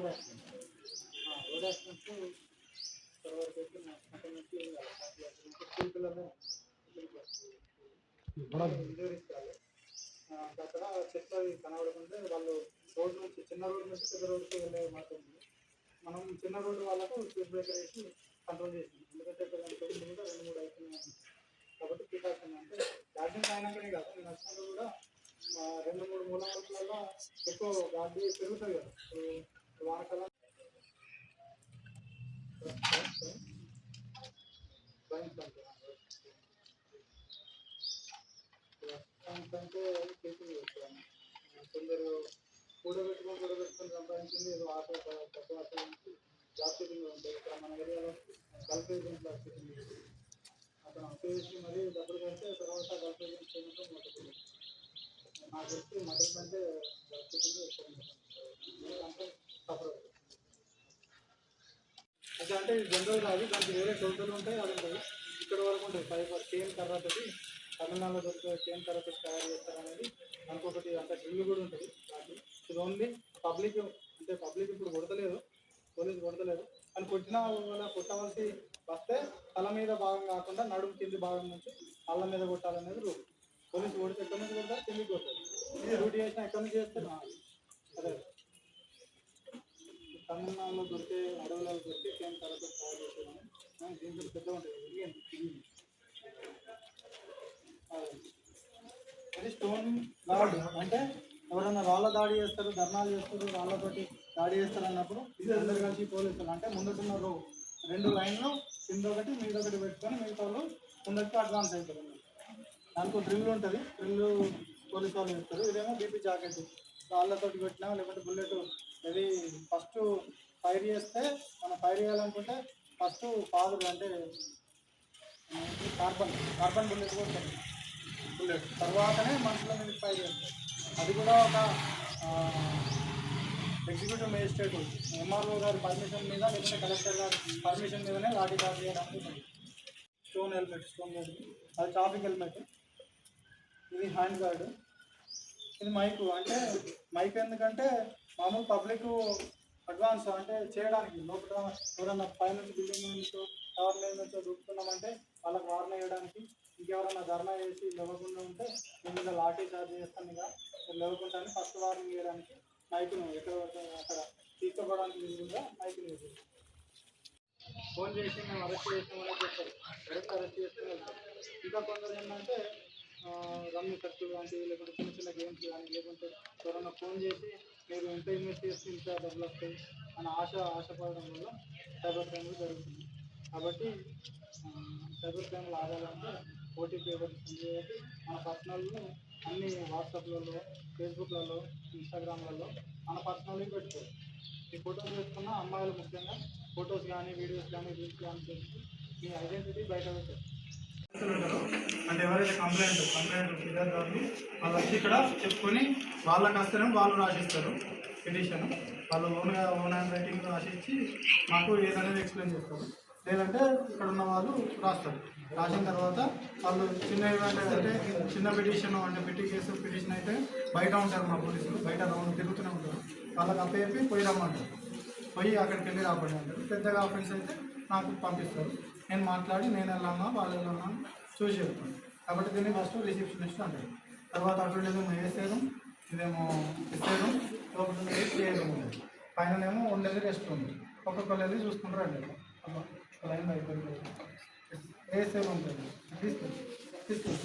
Road accident road accident తర్వాత అయితే అక్కడ నుంచి స్కూల్ అక్కడ చెట్లు అవి కనబడకుంటే వాళ్ళు రోడ్డు నుంచి చిన్న రోడ్డు నుంచి పెద్ద రోడ్డుకి వెళ్ళే మాత్రం మనం చిన్న రోడ్డు వాళ్ళకు స్పీడ్ బ్రేకర్ వేసి కంట్రోల్ చేసింది ఎందుకంటే ఇక్కడ పెళ్ళి కూడా రెండు మూడు అవుతున్నాయి కాబట్టి ప్రికాషన్ అంటే యాక్సిడెంట్ అయినాకనే కాదు నేను వచ్చినప్పుడు కూడా రెండు మూడు మూలాలలో ఎక్కువ గాడి పెరుగుతుంది కదా ఇప్పుడు అంటే చేసింది కొందరు కూడబెట్టుకొని కూడబెట్టుకొని సంపాదించింది ఏదో తక్కువ నుంచి జాబ్ షీటింగ్ ఉంటాయి ఇక్కడ మన ఏరియాలో కల్పేషన్ ఏజెంట్ జాబ్ అతను అప్లై మరీ డబ్బులు కడితే తర్వాత గల్ఫ్ ఏజెంట్ చేయడంతో మొదలు నాకు తెలిసి మదర్స్ అంటే జాబ్ షీటింగ్ ఎక్కువ ఉంటుంది అంటే సఫర్ అవుతుంది అది అంటే జనరల్ కాదు దానికి వేరే టోటల్ ఉంటాయి అది ఉంటుంది ఇక్కడ వరకు ఉంటాయి. ఫైబర్ చైన్ తర్వాత తమిళనాడులో దొరికే చైన్ తర్వాత తయారు చేస్తారు అనేది అంత డ్రిల్ కూడా ఉంటుంది. దాంట్లో ఇది ఓన్లీ పబ్లిక్ అంటే పబ్లిక్ ఇప్పుడు కొడతలేదు. పోలీసు కొడతలేదు. అని కొట్టిన వాళ్ళ కొట్టవలసి వస్తే తల మీద భాగం కాకుండా నడుము కింది భాగం నుంచి కళ్ళ మీద కొట్టాలనేది రూల్. పోలీసు కొడితే ఎక్కడి నుంచి కొడతారు? కిందికి కొడతారు. రూట్ చేసినా ఎక్కడి నుంచి చేస్తే అదే. తమిళనాడులో దొరికే అడవులలో దొరికే కేమ్ తయారు చేసేదాన్ని దీంట్లో పెద్ద ఉంటుంది. అది. Stone guard. అంటే ఎవరైనా రాళ్ళ దాడి చేస్తారు ధర్నాలు చేస్తారు రాళ్ళతోటి దాడి చేస్తారు అన్నప్పుడు అందరు కలిసి పోలీసులు అంటే ముందుకున్న రో రెండు లైన్లు కింద ఒకటి మీద ఒకటి పెట్టుకొని మిగతా వాళ్ళు ముందరికి అడ్వాన్స్ అవుతారు. దానికి డ్రిల్ ఉంటుంది. డ్రిల్ పోలీసు వాళ్ళు చేస్తారు. ఇదేమో బీపీ జాకెట్. రాళ్ళతోటి పెట్టినా లేకపోతే బుల్లెట్ ఇది ఫస్ట్ ఫైర్ చేస్తే మనం ఫైర్ చేయాలనుకుంటే ఫస్ట్ ఫాదర్ అంటే కార్బన్ కార్బన్ బుల్లెట్ కూడా బుల్లెట్. తర్వాతనే మనుషుల మీద ఫైర్ చేస్తారు అది కూడా ఒక ఎగ్జిక్యూటివ్ మేజిస్ట్రేట్ ఎంఆర్ఓ గారి పర్మిషన్ మీద లేకపోతే కలెక్టర్ గారి పర్మిషన్ మీదనే లాఠీ చార్జ్ చేయడానికి స్టోన్ హెల్మెట్ స్టోన్ హెల్మెట్. అది ట్రాఫిక్ హెల్మెట్. ఇది హ్యాండ్ గార్డు. ఇది మైకు. అంటే మైక్ ఎందుకంటే మామూలు పబ్లిక్ అడ్వాన్స్ అంటే చేయడానికి లోపల ఎవరైనా పైనుంచి బిల్డింగ్ నుంచో టవర్ మీద నుంచో దూకుతున్నామంటే వాళ్ళకి వార్న్ వేయడానికి ఇంకెవరైనా ధర్నా చేసి లేవకుండా ఉంటే మీ లాఠీ చార్జ్ చేస్తాను ఇక. లేవకుండా ఫస్ట్ వార్నింగ్ చేయడానికి మైక్ను ఎక్కడ అక్కడ తీసుకోవడానికి వీలుగా మైక్ని యూజ్ ఫోన్ చేసి మేము అరెస్ట్ చేస్తామని చెప్పారు. డైరెక్ట్ అరెస్ట్ చేస్తే ఇంకా కొందరు ఏంటంటే రమ్మి ఖర్చు లాంటివి లేకుంటే చిన్న చిన్న గేమ్స్ కానీ లేకుంటే ఎవరైనా ఫోన్ చేసి మీరు ఎంత ఇన్వెస్ట్ చేస్తే ఇంత డబ్బులు వస్తాయి అని ఆశ ఆశపడడం వల్ల సైబర్ క్రైమ్లు జరుగుతుంది. కాబట్టి సైబర్ క్రైమ్లు ఆగాలంటే ఓటీపీ ఎవరికి మన పర్సనల్ని అన్ని వాట్సాప్లలో ఫేస్బుక్లలో ఇన్స్టాగ్రామ్లలో మన పర్సనల్ని పెట్టుకోవాలి. ఈ ఫోటోస్ పెట్టుకున్న అమ్మాయిలు ముఖ్యంగా ఫొటోస్ కానీ వీడియోస్ కానీ రీల్స్ కానీ చేసి మీ ఐడెంటిటీ బయట పెట్టారు అంటే ఎవరైతే కంప్లైంట్ కంప్లైంట్ ఫిర్యాదు వాళ్ళు వాళ్ళు వచ్చి ఇక్కడ చెప్పుకొని వాళ్ళకి వస్తేనే వాళ్ళు రాసిస్తారు పిటిషన్ వాళ్ళు ఓన్గా ఓన్ హ్యాండ్ రైటింగ్ రాసిచ్చి మాకు ఏదనేది ఎక్స్ప్లెయిన్ చేస్తారు. లేదంటే ఇక్కడ ఉన్న వాళ్ళు రాస్తారు. రాసిన తర్వాత వాళ్ళు చిన్న అంటే చిన్న పిటిషన్ అంటే పిటి కేసు పిటిషన్ అయితే బయట ఉంటారు మా పోలీసులు. బయట రౌండ్ తిరుగుతూనే ఉంటారు. వాళ్ళకి అప్పచెప్పి పోయి రమ్మంటారు. పోయి అక్కడికి వెళ్ళి రాబడి అంటారు. పెద్దగా ఆఫెన్స్ అయితే నాకు పంపిస్తారు. నేను మాట్లాడి నేను వెళ్ళామా వాళ్ళు ఎలా ఉన్నా చూసి చెప్తాను. కాబట్టి దీన్ని ఫస్ట్ రిసెప్షనిస్ట్ అంటారు. తర్వాత అటువంటిదేమో ఏమో వేసేయడం ఇదేమో ఇచ్చేయడం లోపల చేయడం ఫైనల్ ఏమో ఉండేది రెస్ట్ ఉంది ఒక్కొక్కళ్ళది చూసుకుంటారు అండి. లైన్ అయిపోయింది? వేసేది ఉంటుంది తీసుకెళ్ళి తీసుకెళ్ళి.